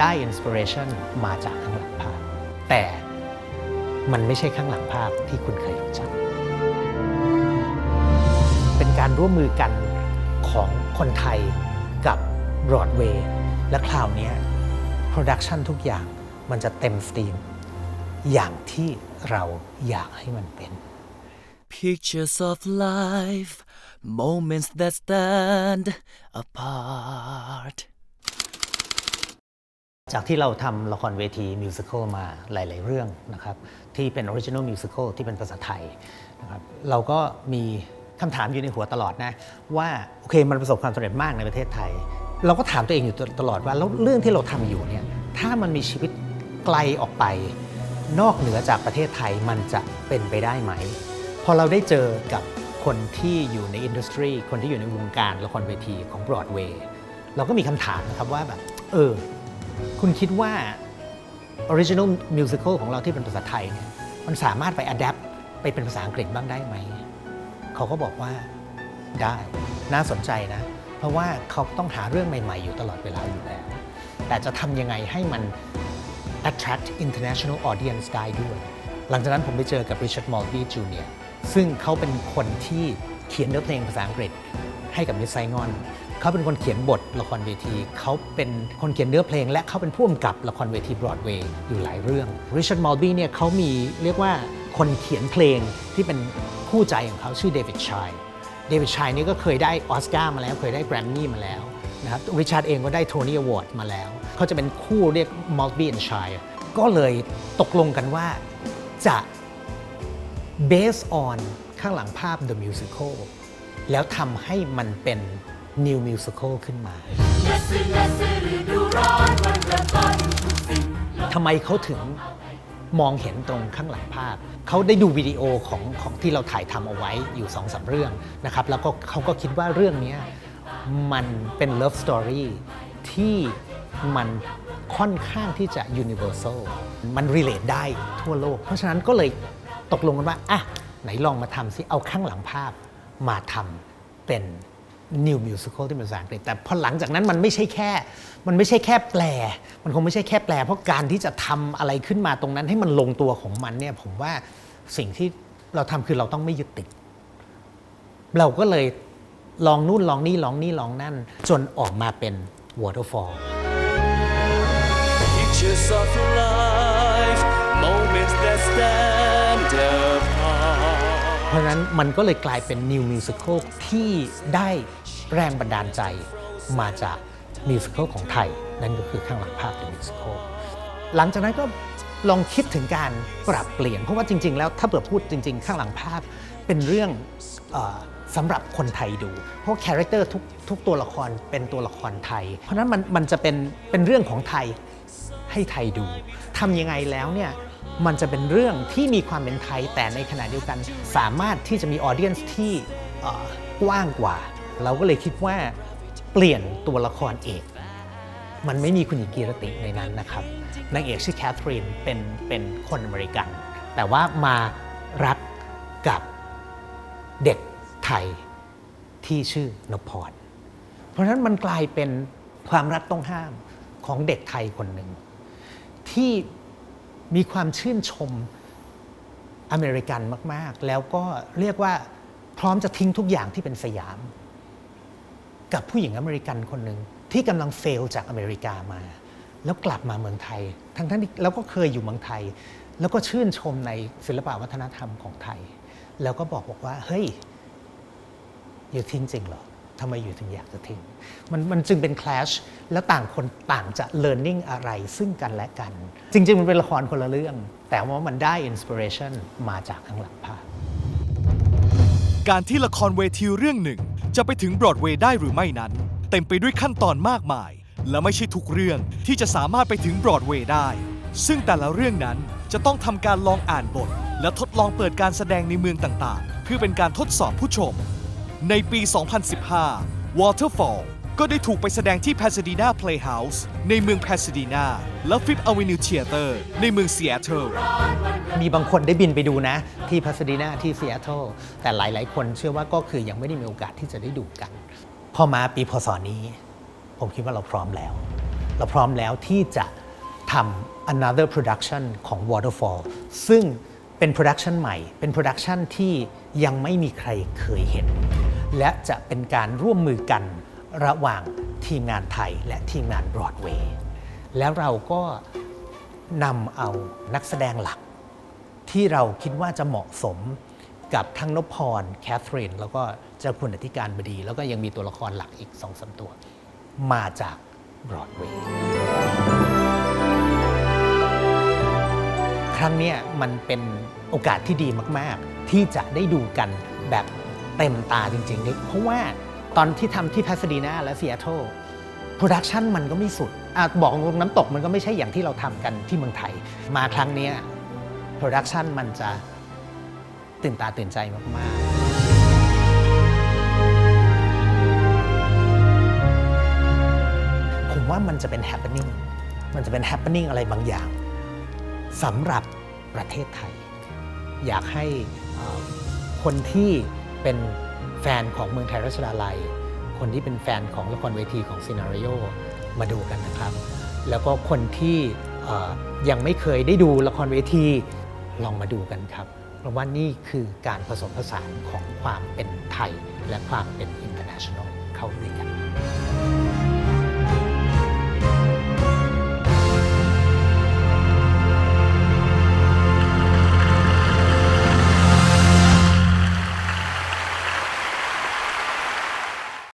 ได้อินสปิเรชันมาจากข้างหลังภาพ แต่มันไม่ใช่ข้างหลังภาพที่คุณเคยรู้จัก เป็นการร่วมมือกันของคนไทยกับบรอดเวย์และคราวนี้โปรดักชันทุกอย่างมันจะเต็มสตรีม อย่างที่เราอยากให้มันเป็น Pictures of life, moments that stand apart. จากที่เราทำละครเวทีมิวสิควลมาหลาย ๆ เรื่องนะครับที่เป็นออริจินอลมิวสิควลที่เป็นภาษาไทยนะครับเราก็มีคำถามอยู่ในหัวตลอดนะว่าโอเคมันประสบความสำเร็จมากในประเทศไทย เราก็ถามตัวเองอยู่ตลอดว่าแล้วเรื่องที่เราทำอยู่เนี่ยถ้ามันมีชีวิตไกลออกไป นอกเหนือจากประเทศไทยมันจะเป็นไปได้ไหม พอเราได้เจอกับคนที่อยู่ในอินดัสทรีคนที่อยู่ในวงการละครเวทีของบรอดเวย์เราก็มีคำถามนะครับว่าแบบเออ คุณคิดว่า Original Musical ของเราที่เป็นภาษาไทยเนี่ยมันสามารถไป adapt ไปเป็นภาษาอังกฤษบ้างได้ไหม เขาก็บอกว่าได้น่าสนใจนะ เพราะว่าเขาต้องหาเรื่องใหม่ ๆ อยู่ตลอดเวลาอยู่แล้ว แต่จะทำยังไงให้มัน attract international audience ได้ด้วย หลังจากนั้นผมไปเจอกับ Richard Maltby Jr. ซึ่งเขาเป็นคนที่เขียนเนื้อเพลงภาษาอังกฤษให้กับมิสไซงอน เขาเป็นคนเขียนบทละครเวที เขาเป็นคนเขียนเนื้อเพลง และเขาเป็นผู้กำกับละครเวทีบรอดเวย์อยู่หลายเรื่อง Richard Maltby เนี่ยเขามีเรียกว่าคนเขียนเพลงที่เป็นคู่ใจของเขาชื่อเดวิดชัยเดวิดชัยนี่ก็เคยได้ออสการ์มาแล้ว เคยได้แกรมมี่มาแล้วนะครับริชาร์ดเองก็ได้โทนี่อวอร์ดมาแล้ว เขาจะเป็นคู่เรียก Maltby and Shire ก็เลยตกลงกันว่าจะ based on ข้างหลังภาพ The Musical แล้วทำให้มันเป็น New Musical ขึ้นมาทำไมเขาถึงมองเห็นตรงข้างหลังภาพ เขาได้ดูวิดีโอของของที่เราถ่ายทำเอาไว้อยู่สองสาเรื่องนะครับ แล้วก็เขาก็คิดว่าเรื่องนี้มันเป็น love story ที่มันค่อนข้างที่จะ universal มัน relate ได้ทั่วโลก เพราะฉะนั้นก็เลยตกลงกันว่า อะ ไหนลองมาทำสิ เอาข้างหลังภาพมาทำเป็น New Musical ที่เป็นภาษาอังกฤษ แต่พอหลังจากนั้นมันไม่ใช่แค่ มันไม่ใช่แค่แปล มันคงไม่ใช่แค่แปล เพราะการที่จะทำอะไรขึ้นมาตรงนั้นให้มันลงตัวของมันเนี่ยผมว่าสิ่งที่เราทำคือเราต้องไม่ยึดติด เราก็เลยลองนู่นลองนี่ลองนี่ลองนั่น จนออกมาเป็น Waterfall Pictures of life, moments that stand apart. เพราะฉะนั้นมันก็เลยกลายเป็น New Musical ที่ได้แรงบันดาลใจมาจากมิวสิควลของไทย นั่นก็คือข้างหลังภาพ The Musical หลังจากนั้นก็ลองคิดถึงการปรับเปลี่ยน เพราะว่าจริง ๆ แล้วถ้าเผื่อพูดจริง ๆ ข้างหลังภาพเป็นเรื่องสำหรับคนไทยดู เพราะคาแรคเตอร์ทุกทุกตัวละครเป็นตัวละครไทย เพราะฉะนั้นมันมันจะเป็นเป็นเรื่องของไทยให้ไทยดูทำยังไงแล้วเนี่ย มันจะเป็นเรื่องที่มีความเป็นไทยแต่ในขณะเดียวกัน สามารถที่จะมีออเดียนส์ที่กว้างกว่า เราก็เลยคิดว่าเปลี่ยนตัวละครเอก มันไม่มีคุณหญิงกีรติในนั้นนะครับนางเอกชื่อแคทเธอรีนเป็นเป็นคนอเมริกัน แต่ว่ามารักกับเด็กไทยที่ชื่อนพพร เพราะฉะนั้นมันกลายเป็นความรักต้องห้ามของเด็กไทยคนหนึ่งที่ มีความชื่นชมอเมริกันมาก ๆ แล้วก็เรียกว่าพร้อมจะทิ้งทุกอย่างที่เป็นสยาม กับผู้หญิงอเมริกันคนหนึ่งที่กำลังเฟลจากอเมริกามา แล้วกลับมาเมืองไทย ทั้งทั้งที่แล้วก็เคยอยู่เมืองไทย แล้วก็ชื่นชมในศิลปวัฒนธรรมของไทย แล้วก็บอกบอกว่าเฮ้ยอยู่ทิ้งจริงเหรอ ทำไมอยู่ถึงอยากจะทิ้งมันมันจึงเป็น clash แล้วต่างคนต่างจะ learning อะไรซึ่งกันและกัน จริง ๆ มันเป็นละครคนละเรื่อง แต่ว่ามันได้ inspiration มาจากข้างหลังภาพการที่ละครเวทีเรื่องหนึ่ง จะไปถึงบรอดเวย์ได้หรือไม่นั้น เต็มไปด้วยขั้นตอนมากมาย และไม่ใช่ทุกเรื่องที่จะสามารถไปถึงบรอดเวย์ได้ ซึ่งแต่ละเรื่องนั้นจะต้องทำการลองอ่านบท และทดลองเปิดการแสดงในเมืองต่างๆ เพื่อเป็นการทดสอบผู้ชม ในปี 2015 Waterfall ก็ได้ถูกไปแสดงที่ Pasadena Playhouse ในเมือง Pasadena และ Fifth Avenue Theater ในเมือง Seattle มีบางคนได้บินไปดูนะ ที่พัสดีนาที่ซีแอตเทิลแต่หลาย ๆ คนเชื่อว่าก็คือยังไม่ได้มีโอกาสที่จะได้ดูกัน พอมาปีพศนี้ ผมคิดว่าเราพร้อมแล้ว เราพร้อมแล้วที่จะทำ another production ของ Waterfall ซึ่งเป็น production ใหม่ เป็น production ที่ยังไม่มีใครเคยเห็น และจะเป็นการร่วมมือกันระหว่างทีมงานไทยและทีมงานบรอดเวย์แล้วเราก็นำเอานักแสดงหลัก ที่เราคิดว่าจะเหมาะสมกับทั้งนพพรแคทเธอรีนแล้วก็เจ้าคุณอธิการบดี แล้วก็ยังมีตัวละครหลักอีกสองสามตัว มาจากบรอดเวย์ครั้งนี้มันเป็นโอกาสที่ดีมาก ๆ ที่จะได้ดูกันแบบ เต็มตาจริงๆเพราะว่าตอนที่ทำที่พาสดีนาและซีแอตเทิลโปรดักชันมันก็ไม่สุดอบอกตรงน้ำตกมันก็ไม่ใช่อย่างที่เราทำกันที่เมืองไทย มาครั้งนี้โปรดักชันมันจะตื่นตาตื่นใจมากๆผมว่ามันจะเป็น happening มันจะเป็น happening อะไรบางอย่างสำหรับประเทศไทย อยากให้คนที่ เป็นแฟนของเมืองไทยรัชดาลัย คนที่เป็นแฟนของละครเวทีของซีนาริโอมาดูกันนะครับ แล้วก็คนที่ยังไม่เคยได้ดูละครเวทีลองมาดูกันครับ เพราะว่านี่คือการผสมผสานของความเป็นไทย และความเป็นอินเตอร์เนชั่นแนลเข้าด้วยกัน